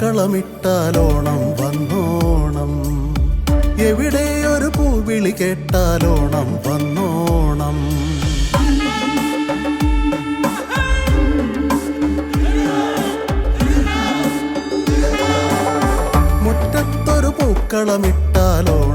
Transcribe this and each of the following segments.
പൂക്കളമിട്ടാലോണം വന്നോണം. എവിടെ ഒരു പൂവിളി കേട്ടാലോണം വന്നോണം. മുറ്റത്തൊരു പൂക്കളമിട്ടാലോണം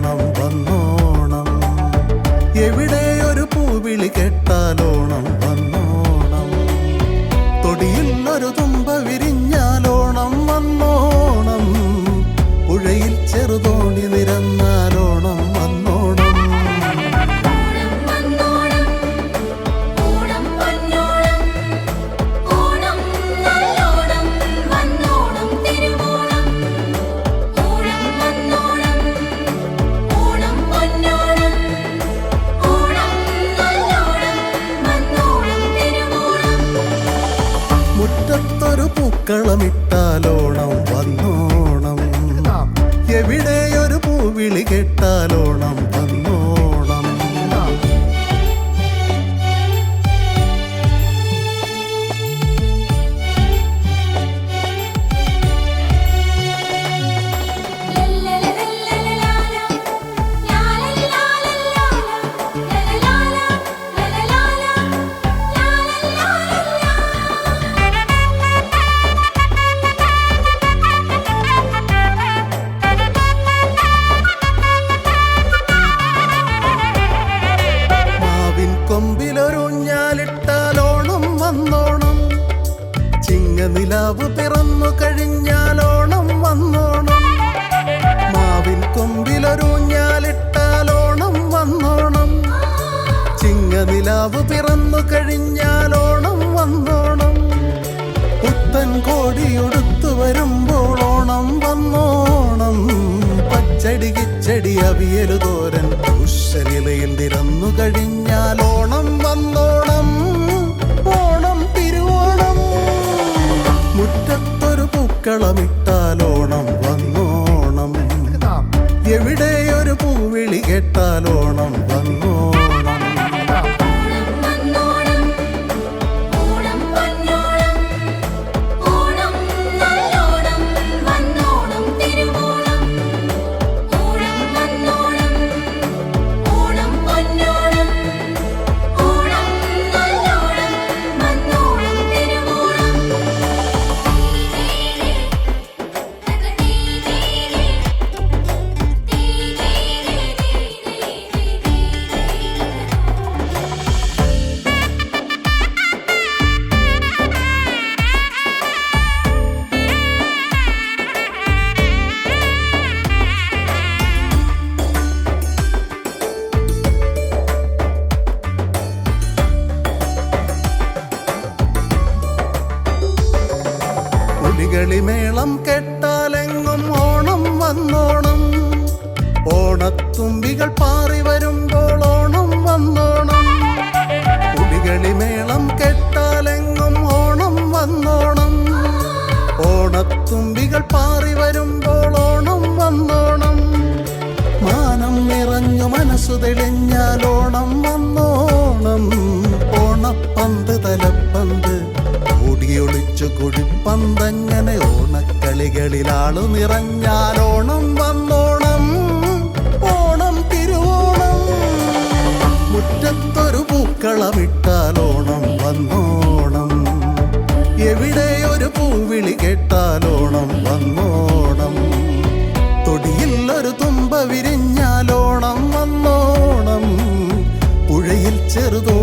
പൂക്കളമിട്ടാലോണം വന്നോണം. എവിടെയൊരു പൂവിളി കേട്ടാലോണം ചിങ്ങനിലാവ് പിറന്നു കഴിഞ്ഞാലോണം വന്നോണം. മാവിൻ കൊമ്പിലൊരുഞ്ഞാലിട്ടാലോണം വന്നോണം. ചിങ്ങ നിലാവ് പിറന്നു കഴിഞ്ഞാലോണം വന്നോണം. പുത്തൻ കോടിയൊടുത്തു വരുമ്പോൾ ഓണം വന്നോണം. പച്ചടി കിച്ചടി അവിയലു തോരൻ ഉഷനിലയിൽ നിരന്നു കഴിഞ്ഞാൽ മുറ്റത്തൊരു പൂക്കളമിട്ടാലോണം വന്നോണം. എവിടെയൊരു പൂവിളി കേട്ടാലോണം വന്നോണം. ഓണത്തുമ്പികൾ പാറി വരുമ്പോൾ ഓണം വന്നോണം. കുടികളി മേളം കെട്ടാലെങ്ങും ഓണം വന്നോണം. ഓണത്തുമ്പികൾ പാറി വരുമ്പോൾ ഓണം വന്നോണം. മാനം നിറഞ്ഞു മനസ്സു തെളിഞ്ഞാൽ ഓണം വന്നോണം. ഓണപ്പന്ത് തലപ്പന്ത് ഓടിയൊളിച്ചു കുടിപ്പന്തങ്ങനെ ഓണക്കളികളിലാളു നിറഞ്ഞാൽ ഓണം വന്നോ മുറ്റത്തൊരു പൂക്കളമിട്ടാലോണം വന്നോണം. എവിടെ ഒരു പൂവിളി കേട്ടാലോണം വന്നോണം. തൊടിയിൽ ഒരു തുമ്പ വിരിഞ്ഞാലോണം വന്നോണം. പുഴയിൽ ചെറുതോ